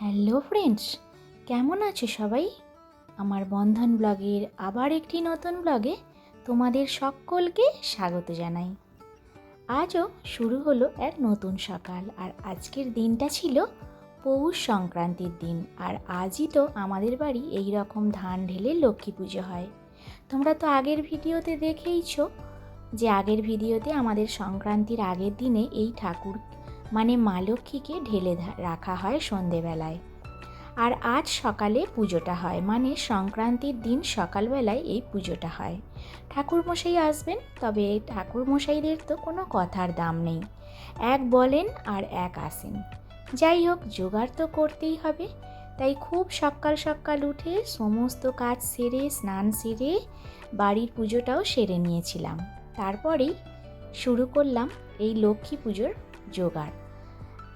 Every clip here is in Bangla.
হ্যালো ফ্রেন্ডস, কেমন আছো সবাই? আমার বন্ধন ব্লগের আবার একটি নতুন ব্লগে তোমাদের সকলকে স্বাগত জানাই। আজও শুরু হলো এক নতুন সকাল আর আজকের দিনটা ছিল পৌষ সংক্রান্তির দিন আর আজই তো আমাদের বাড়ি এই রকম ধান ঢেলে লক্ষ্মী পুজো হয়। তোমরা তো আগের ভিডিওতে দেখেইছো যে আগের ভিডিওতে আমাদের সংক্রান্তির আগের দিনে এই ঠাকুর মানে মা লক্ষ্মীকে ঢেলে রাখা হয় সন্ধেবেলায়। আর আজ সকালে পুজোটা হয় মানে সংক্রান্তির দিন সকালবেলায় এই পুজোটা হয়। ঠাকুরমশাই আসবেন, তবে এই ঠাকুরমশাইদের তো কোনো কথার দাম নেই। এক বলেন আর এক আসেন। যাই হোক, জোগাড় তো করতেই হবে। তাই খুব সকাল সকাল উঠে সমস্ত কাজ সেরে, স্নান সেরে বাড়ির পুজোটাও সেরে নিয়েছিলাম। তারপরেই শুরু করলাম এই লক্ষ্মী পুজোর জোগাড়।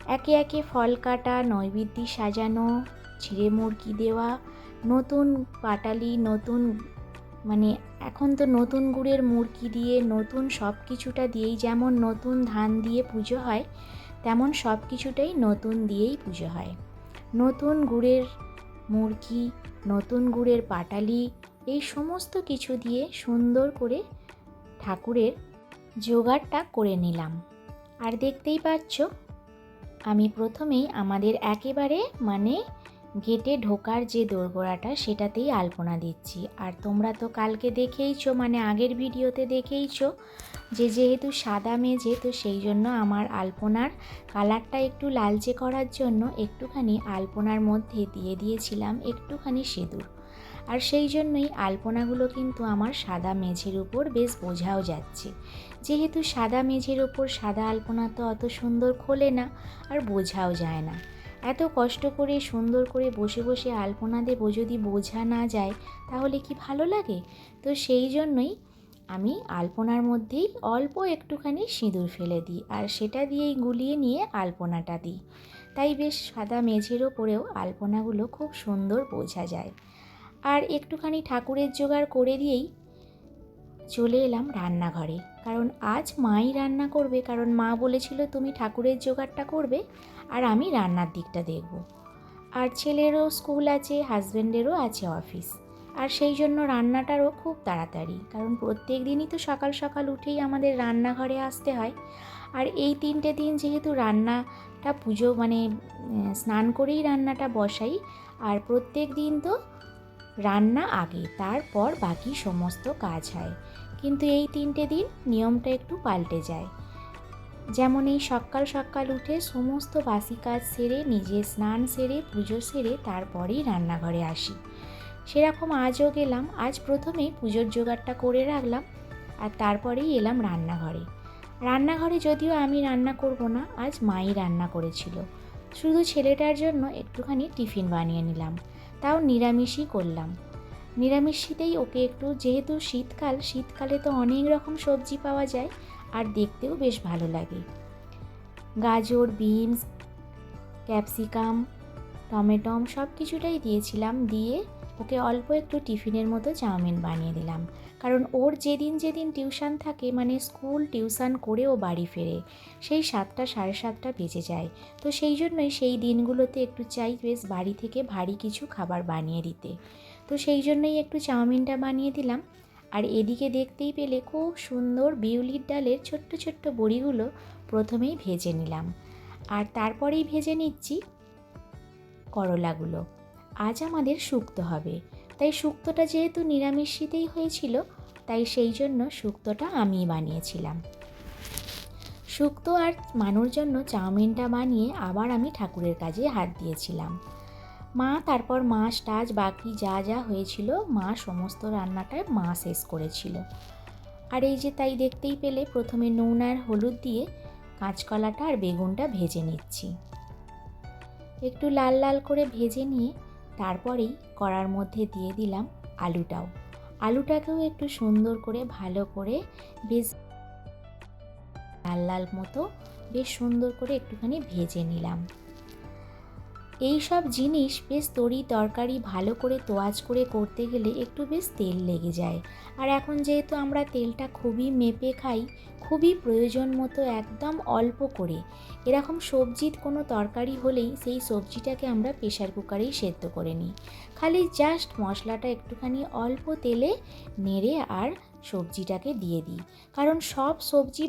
একে একে ফল কাটা, নৈবেদ্যি সাজানো, ছিঁড়ে মুরগি দেওয়া, নতুন পাটালি, নতুন মানে এখন তো নতুন গুড়ের মুরগি দিয়ে নতুন সব কিছুটা দিয়েই যেমন নতুন ধান দিয়ে পুজো হয়, তেমন সব কিছুটাই নতুন দিয়েই পুজো হয়। নতুন গুড়ের মুরগি, নতুন গুড়ের পাটালি, এই সমস্ত কিছু দিয়ে সুন্দর করে ঠাকুরের জোগাড়টা করে নিলাম। আর দেখতেই পাচ্ছ, আমি প্রথমেই আমাদের একেবারে মানে গেটে ঢোকার যে দোরগোড়াটা সেটাতেই আলপনা দিচ্ছি। আর তোমরা তো কালকে দেখেইছো মানে আগের ভিডিওতে দেখেইছো যে যেহেতু সাদা মেঝে, তো সেই জন্য আমার আলপনার কালারটা একটু লালচে করার জন্য একটুখানি আলপনার মধ্যে দিয়ে দিয়েছিলাম একটুখানি সিঁদুর। আর সেই জন্যই আলপনাগুলো কিন্তু আমার সাদা মেঝের উপর বেশ বোঝাও যাচ্ছে। যেহেতু সাদা মেঝের ওপর সাদা আলপনা তো অত সুন্দর খোলে না, আর বোঝাও যায় না। এত কষ্ট করে সুন্দর করে বসে বসে আলপনা দেবো যদি বোঝা না যায়, তাহলে কি ভালো লাগে? তো সেই জন্যই আমি আলপনার মধ্যেই অল্প একটুখানি সিঁদুর ফেলে দিই, আর সেটা দিয়েই গুলিয়ে নিয়ে আলপনাটা দিই। তাই বেশ সাদা মেঝের ওপরেও আলপনাগুলো খুব সুন্দর বোঝা যায়। আর একটুখানি ঠাকুরের জোগাড় করে দিয়েই চলে এলাম রান্নাঘরে। কারণ আজ মাই রান্না করবে, কারণ মা বলেছিল তুমি ঠাকুরের জোগাড়টা করবে আর আমি রান্নার দিকটা দেখব। আর ছেলেরও স্কুল আছে হাজব্যান্ডেরও আছে অফিস। আর সেই জন্য রান্নাটারও খুব তাড়াতাড়ি, কারণ প্রত্যেক দিনই তো সকাল সকাল উঠেই আমাদের রান্নাঘরে আসতে হয়। আর এই তিনটে দিন যেহেতু রান্নাটা পুজো মানে স্নান করেই রান্নাটা বসাই, আর প্রত্যেক দিন তো রান্না আগে, তারপর বাকি সমস্ত কাজ হয়। কিন্তু এই তিনটে দিন নিয়মটা একটু পাল্টে যায়। যেমন এই সকাল সকাল উঠে সমস্ত বাসি কাজ সেরে, নিজে স্নান সেরে, পুজো সেরে তারপরেই রান্নাঘরে আসি। সেরকম আজও গেলাম, আজ প্রথমেই পুজোর জোগাড়টা করে রাখলাম আর তারপরেই এলাম রান্নাঘরে। রান্নাঘরে যদিও আমি রান্না করব না, আজ মাই রান্না করেছিল। শুধু ছেলেটার জন্য একটুখানি টিফিন বানিয়ে নিলাম, তাও নিরামিষই করলাম। নিরামিষিতেই ওকে একটু, যেহেতু শীতকাল, শীতকালে তো অনেক রকম সবজি পাওয়া যায় আর দেখতেও বেশ ভালো লাগে। গাজর, বিনস, ক্যাপসিকাম, টমেটম সব কিছুটাই দিয়েছিলাম, দিয়ে ওকে অল্প একটু টিফিনের মতো চাউমিন বানিয়ে দিলাম। কারণ ওর যেদিন যেদিন টিউশন থাকে মানে স্কুল টিউশন করে ও বাড়ি ফেরে, সেই সাতটা সাড়ে সাতটা বেজে যায়। তো সেই জন্যই সেই দিনগুলোতে একটু চাই বেশ বাড়ি থেকে ভারী কিছু খাবার বানিয়ে দিতে। তো সেই জন্যই একটু চাউমিনটা বানিয়ে দিলাম। আর এদিকে দেখতেই পেলে খুব সুন্দর বিউলির ডালের ছোট্ট ছোট্ট বড়িগুলো প্রথমেই ভেজে নিলাম। আর তারপরেই ভেজে নিচ্ছি করলাগুলো। আজ আমাদের শুক্তো হবে। তাই শুক্তোটা যেহেতু নিরামিষ শীতেই হয়েছিল, তাই সেই জন্য শুক্তোটা আমিই বানিয়েছিলাম। শুক্তো আর মানুর জন্য চাউমিনটা বানিয়ে আবার আমি ঠাকুরের কাজে হাত দিয়েছিলাম। মা, তারপর মাছ টাছ বাকি যা যা হয়েছিল, মা সমস্ত রান্নাটায় মা শেষ করেছিল। আর এই যে তাই দেখতেই পেলে, প্রথমে নুন আর হলুদ দিয়ে কাঁচকলাটা আর বেগুনটা ভেজে নিচ্ছি। একটু লাল লাল করে ভেজে নিয়ে তারপরেই কড়ার মধ্যে দিয়ে দিলাম আলুটাও। আলুটাকেও একটু সুন্দর করে ভালো করে বেশ লাল লাল মতো বেশ সুন্দর করে একটুখানি ভেজে নিলাম। এই সব জিনিস বেশ তরি তরকারি ভালো করে তোয়াজ করে করতে গেলে একটু বেশ তেল লেগে যায়। আর এখন যেহেতু আমরা তেলটা খুবই মেপে খাই, খুবই প্রয়োজন মতো একদম অল্প করে। এরকম সবজির কোনো তরকারি হলেই সেই সবজিটাকে আমরা প্রেশার কুকারেই সেদ্ধ করে নিই। খালি জাস্ট মশলাটা একটুখানি অল্প তেলে নেড়ে আর সবজিটাকে দিয়ে দিই। কারণ সব সবজি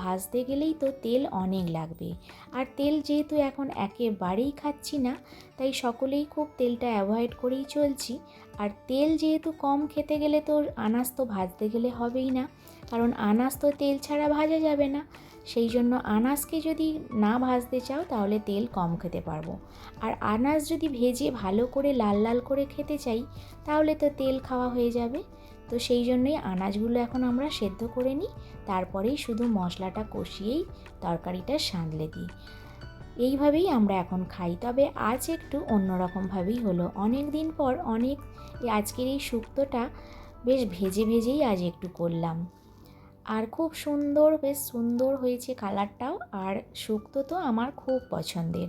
ভাজতে গেলেই তো তেল অনেক লাগবে। আর তেল যেহেতু এখন একেবারেই খাচ্ছি না, তাই সকলেই খুব তেলটা অ্যাভয়েড করেই চলছি। আর তেল যেহেতু কম খেতে গেলে তো আনাজ তো ভাজতে গেলে হবেই না। কারণ আনাজ তো তেল ছাড়া ভাজা যাবে না। সেই জন্য আনাজকে যদি না ভাজতে চাও, তাহলে তেল কম খেতে পারব। আর আনাজ যদি ভেজে ভালো করে লাল লাল করে খেতে চাই, তাহলে তো তেল খাওয়া হয়ে যাবে। তো সেই জন্যই আনাজগুলো এখন আমরা সেদ্ধ করে নিই। তারপরেই শুধু মশলাটা কষিয়েই তরকারিটা সাঁতলে দিই। এইভাবেই আমরা এখন খাই। তবে আজ একটু অন্যরকমভাবেই হলো। অনেক দিন পর অনেক আজকের এই শুক্তোটা বেশ ভেজে ভেজেই আজ একটু করলাম। আর খুব সুন্দর, বেশ সুন্দর হয়েছে কালারটাও। আর শুক্তো তো আমার খুব পছন্দের।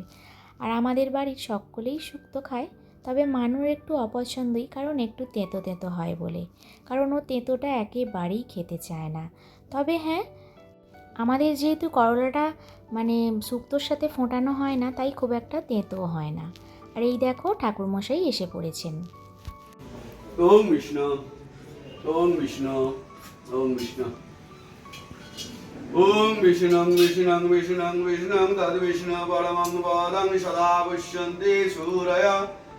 আর আমাদের বাড়ির সকলেই শুক্তো খায়। তবে মানুর একটু অপছন্দই, কারণ একটু তেঁতো তেঁতো হয় বলে। কারণ ও তেঁতোটা একেবারেই খেতে চায় না। তবে হ্যাঁ আমাদের যেহেতু করলাটা মানে শুক্তোর সাথে ফোটানো হয় না, তাই খুব একটা তেঁতো হয় না। আর এই দেখো, ঠাকুরমশাই এসে পড়েছেন। ওম ওম বিষ্ণু ওম বিষ্ণু। সদা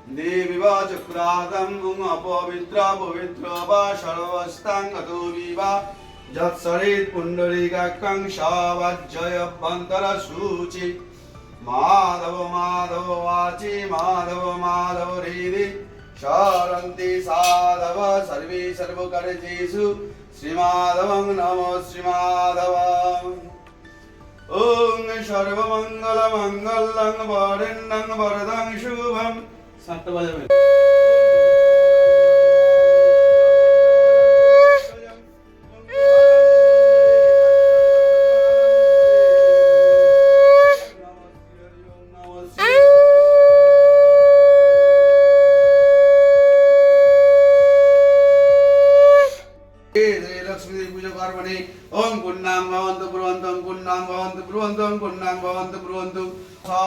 পুষ্যন্তি সূরয় দেবী বা চক্রাতম উং অপবিত্র পবিত্র বা সর্বস্তাং গতো বিবা যৎসরিত পুণ্ডরীকাক্ষং সবাজ্জয় অভ্যন্তর সূচি মাধব মাধব वाचि माधव माधव हृदि शरन्ति साधव सर्वे सर्वकर्जेषु श्रीमाधवं नमो श्रीमाधव ॐ सर्वमङ्गलमङ्गलं वरेण्यं वरदं शुभं সাতটা বাজাবে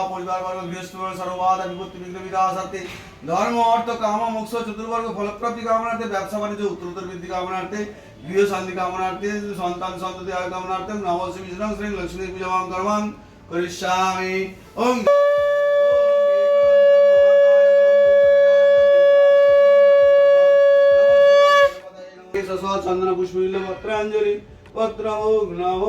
পরিবার বর্গ গৃহস্থ সর্ববাদ বিপত্তি করিষ্যামি ওম চন্দন পত্রাঞ্জলি পত্র নম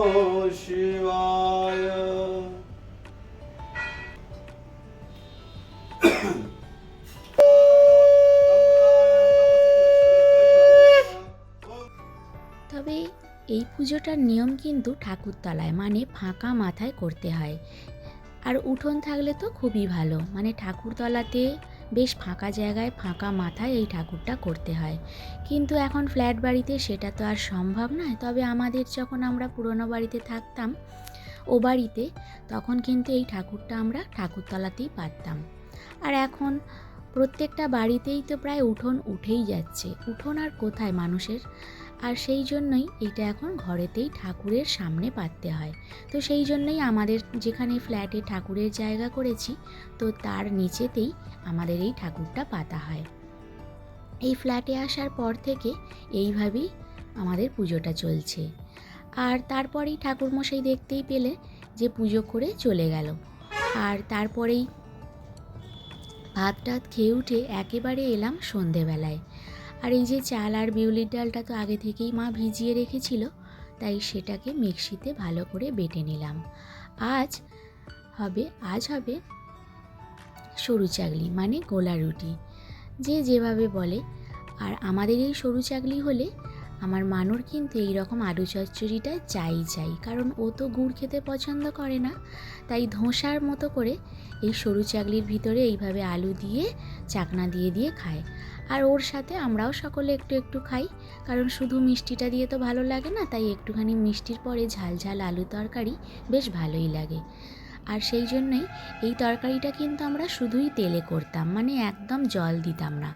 পুজোটার নিয়ম কিন্তু ঠাকুরতলায় মানে ফাঁকা মাথায় করতে হয়। আর উঠোন থাকলে তো খুবই ভালো মানে ঠাকুরতলাতে বেশ ফাঁকা জায়গায়, ফাঁকা মাথায় এই ঠাকুরটা করতে হয়। কিন্তু এখন ফ্ল্যাট বাড়িতে সেটা তো আর সম্ভব নয়। তবে আমাদের যখন আমরা পুরনো বাড়িতে থাকতাম, ও বাড়িতে, তখন কিন্তু এই ঠাকুরটা আমরা ঠাকুরতলাতেই পারতাম। আর এখন প্রত্যেকটা বাড়িতেই তো প্রায় উঠোন উঠেই যাচ্ছে। উঠোন আর কোথায় মানুষের? আর সেই জন্যই এটা এখন ঘরেতেই ঠাকুরের সামনে পাততে হয়। তো সেই জন্যই আমাদের যেখানে ফ্ল্যাটে ঠাকুরের জায়গা করেছি, তো তার নিচেতেই আমাদের এই ঠাকুরটা পাতা হয়। এই ফ্ল্যাটে আসার পর থেকে এইভাবেই আমাদের পুজোটা চলছে। আর তারপরেই ঠাকুরমশাই দেখতেই পেলে যে পুজো করে চলে গেল। আর তারপরেই ভাত টাত খেয়ে উঠে একেবারে এলাম সন্ধেবেলায়। আর এই যে চাল আর বিউলির ডালটা তো আগে থেকেই মা ভিজিয়ে রেখেছিল, তাই সেটাকে মিক্সিতে ভালো করে বেটে নিলাম। আজ হবে আজ হবে সরু চাগলি মানে গোলা রুটি, যে যেভাবে বলে। আর আমাদের এই সরু চাগলি হলে আমার মানুর কিন্তু এই রকম আলু চচ্চড়িটা চাই চাই, কারণ ও তো গুড় খেতে পছন্দ করে না। তাই ধোসার মতো করে এই সরু চাকলির ভিতরে এইভাবে আলু দিয়ে, চাকনা দিয়ে দিয়ে খায়। আর ওর সাথে আমরাও সকলে একটু একটু খাই, কারণ শুধু মিষ্টিটা দিয়ে তো ভালো লাগে না, তাই একটুখানি মিষ্টির পরে ঝাল ঝাল আলু তরকারি বেশ ভালোই লাগে। আর সেই জন্যই এই তরকারিটা কিন্তু আমরা শুধুই তেলে করতাম মানে একদম জল দিতাম না।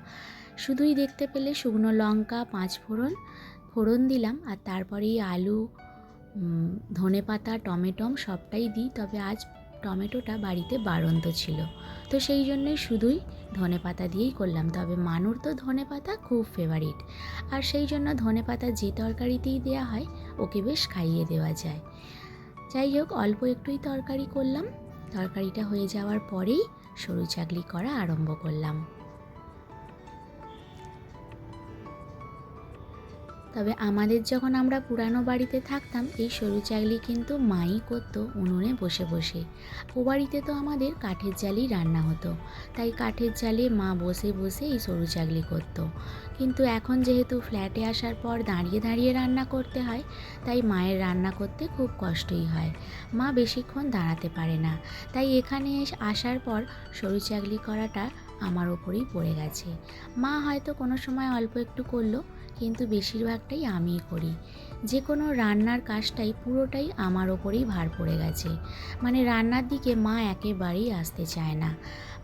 শুধুই দেখতে পেলে শুকনো লঙ্কা পাঁচ ফোড়ন ফোড়ন দিলাম আর তারপরেই আলু ধনে পাতা টমেটম সবটাই দিই। তবে আজ টমেটোটা বাড়িতে বাড়ন্ত ছিল। তো সেই জন্যই শুধুই ধনে পাতা দিয়েই করলাম। তবে মানুর তো ধনে পাতা খুব ফেভারিট আর সেই জন্য ধনে পাতা যে তরকারিতেই দেওয়া হয়, ওকে বেশ খাইয়ে দেওয়া যায়। যাই হোক, অল্প একটুই তরকারি করলাম। তরকারিটা হয়ে যাওয়ার পরেই সরু চাকলি করা আরম্ভ করলাম। তবে আমাদের যখন আমরা পুরানো বাড়িতে থাকতাম, এই সরু চাকলি কিন্তু মাই করতো উনুনে বসে বসে। ও বাড়িতে তো আমাদের কাঠের জালেই রান্না হতো, তাই কাঠের জালে মা বসে বসে এই সরু চাকলি করতো। কিন্তু এখন যেহেতু ফ্ল্যাটে আসার পর দাঁড়িয়ে দাঁড়িয়ে রান্না করতে হয়, তাই মায়ের রান্না করতে খুব কষ্টই হয়। মা বেশিক্ষণ দাঁড়াতে পারে না, তাই এখানে আসার পর সরু চাকলি করাটা আমার ওপরেই পড়ে গেছে। মা হয়তো কোনো সময় অল্প একটু করল কিন্তু বেশিরভাগটাই আমিই করি। যে কোনো রান্নার কাজটাই পুরোটাই আমার ওপরেই ভার পড়ে গেছে। মানে রান্নার দিকে মা একেবারেই আসতে চায় না।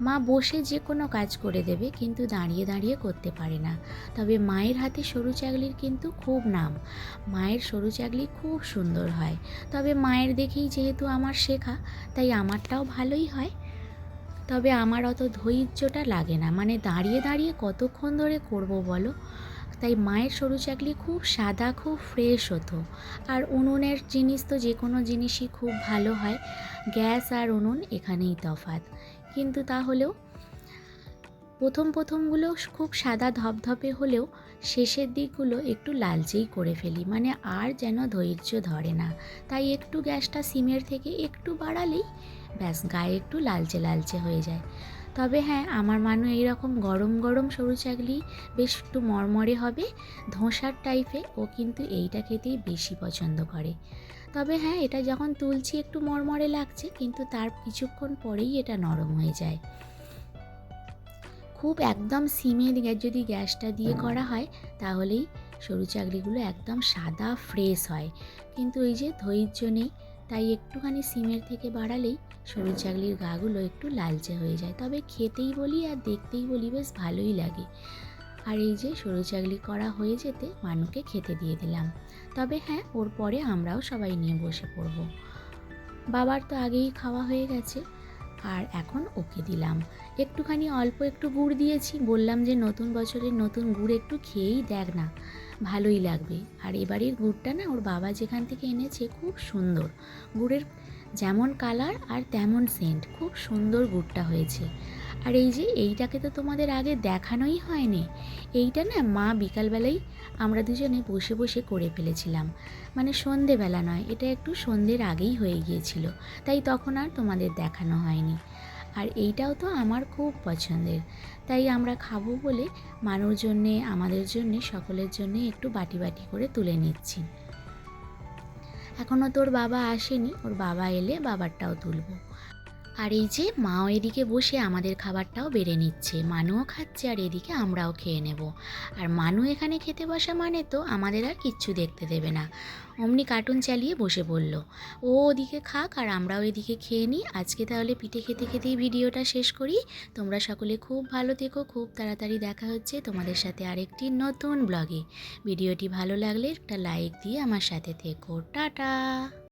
মা বসে যে কোনো কাজ করে দেবে কিন্তু দাঁড়িয়ে দাঁড়িয়ে করতে পারে না। তবে মায়ের হাতে সরু চাকলির কিন্তু খুব নাম। মায়ের সরু চাকলি খুব সুন্দর হয়। তবে মায়ের দেখেই যেহেতু আমার শেখা, তাই আমারটাও ভালোই হয়। তবে আমার অত ধৈর্যটা লাগে না। মানে দাঁড়িয়ে দাঁড়িয়ে কতক্ষণ ধরে করব বলো? তাই মায়ের সরু চাকলি খুব সাদা, খুব ফ্রেশ হতো। আর উনুনের জিনিস তো যে কোনো জিনিসই খুব ভালো হয়। গ্যাস আর উনুন এখানেই তফাৎ। কিন্তু তাহলেও প্রথম প্রথমগুলো খুব সাদা ধপধপে হলেও শেষের দিকগুলো একটু লালচেই করে ফেলি। মানে আর যেন ধৈর্য ধরে না। তাই একটু গ্যাসটা সিমের থেকে একটু বাড়ালেই ব্যাস গায়ে একটু লালচে লালচে হয়ে যায়। তবে হ্যাঁ আমার মানু এইরকম গরম গরম সরু চাকলি বেশ একটু মরমরে হবে, ধোসার টাইপে ও কিন্তু এইটা খেতেই বেশি পছন্দ করে। তবে হ্যাঁ এটা যখন তুলছি একটু মরমরে লাগছে, কিন্তু তার কিছুক্ষণ পরেই এটা নরম হয়ে যায়। খুব একদম সিমে যদি গ্যাসটা দিয়ে করা হয়, তাহলেই সরু চাকলিগুলো একদম সাদা ফ্রেশ হয়। কিন্তু এই যে ধৈর্য নেই, তাই একটুখানি সিমের থেকে বাড়ালেই সরু চাকলির গাগুলো একটু লালচে হয়ে যায়। তবে খেতেই বলি আর দেখতেই বলি বেশ ভালোই লাগে। আর এই যে সরু চাকলি করা হয়ে যেতে মানুকে খেতে দিয়ে দিলাম। তবে হ্যাঁ ওর পরে আমরাও সবাই নিয়ে বসে পড়ব। বাবার তো আগেই খাওয়া হয়ে গেছে। আর এখন ওকে দিলাম। একটুখানি অল্প একটু গুড় দিয়েছি। বললাম যে নতুন বছরের নতুন গুড় একটু খেয়েই দেখ না, ভালোই লাগবে। আর এবারের গুড়টা না ওর বাবা যেখান থেকে এনেছে খুব সুন্দর। গুড়ের যেমন কালার আর তেমন সেন্ট খুব সুন্দর গুড়টা হয়েছে। আর এই যে, এইটাকে তো তোমাদের আগে দেখানোই হয়নি। এইটা না মা বিকালবেলাই আমরা দুজনে বসে বসে করে ফেলেছিলাম। মানে সন্ধেবেলা নয়, এটা একটু সন্ধ্যের আগেই হয়ে গিয়েছিল। তাই তখন আর তোমাদের দেখানো হয়নি। আর এইটাও তো আমার খুব পছন্দের। তাই আমরা খাব বলে মানুর জন্যে, আমাদের জন্যে, সকলের জন্যে একটু বাটি বাটি করে তুলে নিচ্ছি। এখনও তোর বাবা আসেনি ওর বাবা এলে বাবারটাও তুলবো। আর এই যে মাও এদিকে বসে আমাদের খাবারটাও বেড়ে নিচ্ছে, মানুও খাচ্ছে আর এদিকে আমরাও খেয়ে নেব। আর মানু এখানে খেতে বসা মানে তো আমাদের আর কিচ্ছু দেখতে দেবে না। অমনি কার্টুন চালিয়ে বসে পড়ল। ও ওদিকে খাক আর আমরাও এদিকে খেয়ে নিই। আজকে তাহলে পিঠে খেতে খেতেই ভিডিওটা শেষ করি। তোমরা সকলে খুব ভালো থেকো, খুব তাড়াতাড়ি দেখা হচ্ছে তোমাদের সাথে আরেকটি নতুন ব্লগে ভিডিওটি ভালো লাগলে একটা লাইক দিয়ে আমার সাথে থেকো। টাটা!